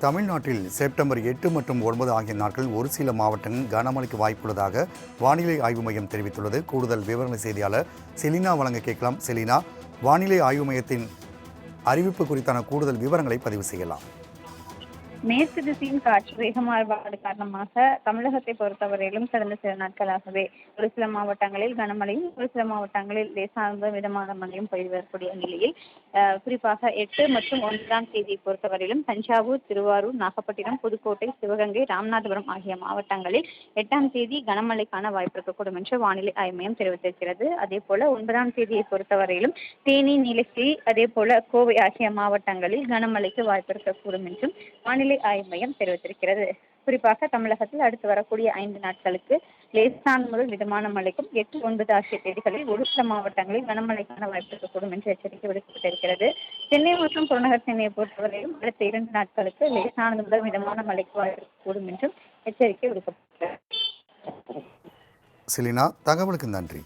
தமிழ்நாட்டில் செப்டம்பர் எட்டு மற்றும் ஒன்பது ஆகிய நாட்களில் ஒரு சில மாவட்டங்கள் கனமழைக்கு வாய்ப்புள்ளதாக வானிலை ஆய்வு மையம் தெரிவித்துள்ளது. கூடுதல் விவரங்களை செய்தியாளர் செலினா வழங்க கேட்கலாம். செலினா வானிலை ஆய்வு மையத்தின் அறிவிப்பு குறித்தான கூடுதல் விவரங்களை பதிவு செய்யலாம். மேற்கு திசையின் காற்று வேக மாறுபாடு காரணமாக தமிழகத்தை பொறுத்தவரையிலும் கடந்த சில நாட்களாகவே ஒரு சில மாவட்டங்களில் கனமழையும் ஒரு சில மாவட்டங்களில் லேசார்ந்த மிதமான மழையும் பெய்து வரக்கூடிய நிலையில் குறிப்பாக எட்டு மற்றும் ஒன்பதாம் தேதியை பொறுத்தவரையிலும் தஞ்சாவூர் திருவாரூர் நாகப்பட்டினம் புதுக்கோட்டை சிவகங்கை ராமநாதபுரம் ஆகிய மாவட்டங்களில் எட்டாம் தேதி கனமழைக்கான வாய்ப்பு இருக்கக்கூடும் என்று வானிலை ஆய்வு மையம் தெரிவித்திருக்கிறது. அதே போல ஒன்பதாம் தேதியை பொறுத்தவரையிலும் தேனி நீலகிரி அதே போல கோவை ஆகிய மாவட்டங்களில் கனமழைக்கு வாய்ப்பு இருக்கக்கூடும் என்றும் வானிலை ஆய்வு மையம் தெரிவித்திருக்கிறது. குறிப்பாக தமிழகத்தில் அடுத்து வரக்கூடிய ஐந்து நாட்களுக்கு லேசான முதல் மிதமான மழைக்கும் எட்டு ஒன்பது ஆகிய தேதிகளில் ஒரு சில மாவட்டங்களில் கனமழைக்கான வாய்ப்பு இருக்கக்கூடும் என்று எச்சரிக்கை விடுக்கப்பட்டிருக்கிறது. சென்னை மற்றும் புறநகர் சென்னையை பொறுத்தவரையும் அடுத்த இரண்டு நாட்களுக்கு லேசானது முதல் மிதமான மழைக்கு வாய்ப்பு இருக்கக்கூடும் என்றும் எச்சரிக்கை விடுக்கப்பட்டுள்ளது செலினா தகவலுக்கு நன்றி.